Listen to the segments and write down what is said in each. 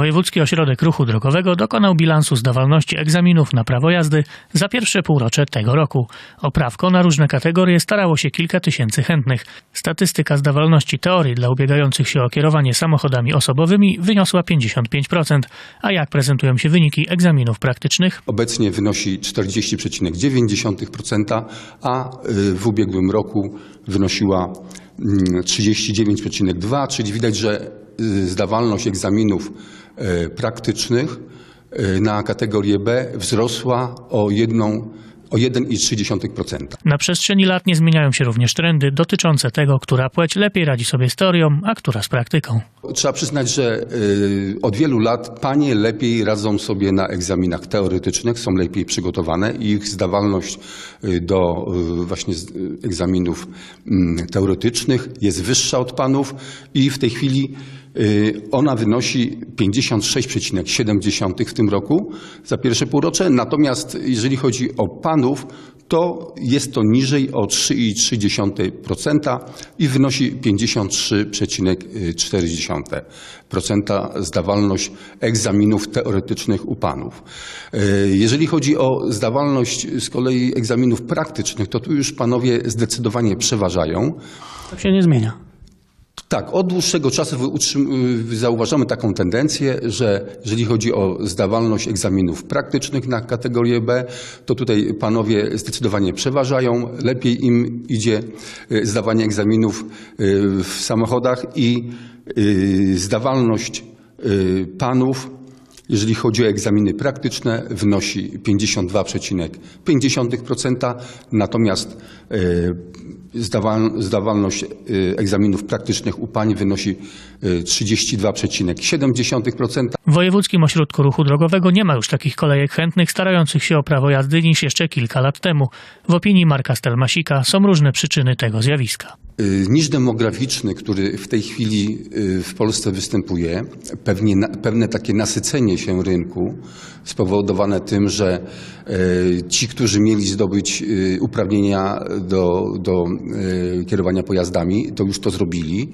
Wojewódzki Ośrodek Ruchu Drogowego dokonał bilansu zdawalności egzaminów na prawo jazdy za pierwsze półrocze tego roku. O prawko na różne kategorie starało się kilka tysięcy chętnych. Statystyka zdawalności teorii dla ubiegających się o kierowanie samochodami osobowymi wyniosła 55%. A jak prezentują się wyniki egzaminów praktycznych? Obecnie wynosi 40,9%, a y, w ubiegłym roku wynosiła mm, 39,2%, czyli widać, że zdawalność egzaminów y, praktycznych y, na kategorię B wzrosła o jedną o 1,3%. Na przestrzeni lat nie zmieniają się również trendy dotyczące tego, która płeć lepiej radzi sobie z teorią, a która z praktyką. Trzeba przyznać, że y, od wielu lat panie lepiej radzą sobie na egzaminach teoretycznych, są lepiej przygotowane i ich zdawalność y, do y, właśnie y, egzaminów mm, teoretycznych jest wyższa od panów i w tej chwili y, ona wynosi 56,7 w tym roku za pierwsze półrocze. Natomiast jeżeli chodzi o panów, to jest to niżej o 3,3% i wynosi 53,4% zdawalność egzaminów teoretycznych u panów. E, Jeżeli chodzi o zdawalność z kolei egzaminów praktycznych, to tu już panowie zdecydowanie przeważają. To się nie zmienia. Tak, od dłuższego czasu zauważamy taką tendencję, że jeżeli chodzi o zdawalność egzaminów praktycznych na kategorię B, to tutaj panowie zdecydowanie przeważają. Lepiej im idzie y, zdawanie egzaminów y, w samochodach i y, zdawalność panów jeżeli chodzi o egzaminy praktyczne, wynosi 52,5%, natomiast e, zdawal- zdawalność e, egzaminów praktycznych u pań wynosi e, 32,7%. W Wojewódzkim Ośrodku Ruchu Drogowego nie ma już takich kolejek chętnych starających się o prawo jazdy niż jeszcze kilka lat temu. W opinii Marka Stelmasika są różne przyczyny tego zjawiska. Y, Niż demograficzny, który w tej chwili y, w Polsce występuje, pewnie, pewne takie nasycenie się rynku spowodowane tym, że y, ci, którzy mieli zdobyć uprawnienia do, do kierowania pojazdami, to już to zrobili.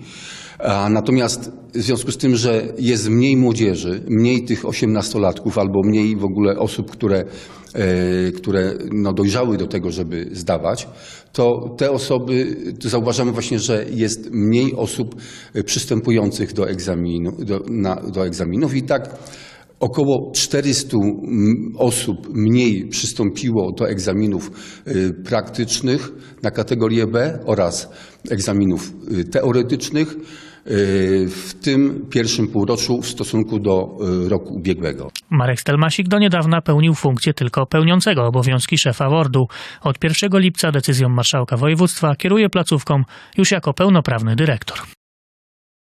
A natomiast w związku z tym, że jest mniej młodzieży, mniej tych osiemnastolatków albo mniej w ogóle osób, które, które no dojrzały do tego, żeby zdawać, to te osoby, to zauważamy właśnie, że jest mniej osób e, przystępujących do, egzaminu, do, na, do egzaminów i tak Około 400 m, osób mniej przystąpiło do egzaminów y, praktycznych na kategorię B oraz egzaminów teoretycznych w tym pierwszym półroczu w stosunku do y, roku ubiegłego. Marek Stelmasik do niedawna pełnił funkcję tylko pełniącego obowiązki szefa WORD-u. Od 1 lipca decyzją marszałka województwa kieruje placówką już jako pełnoprawny dyrektor.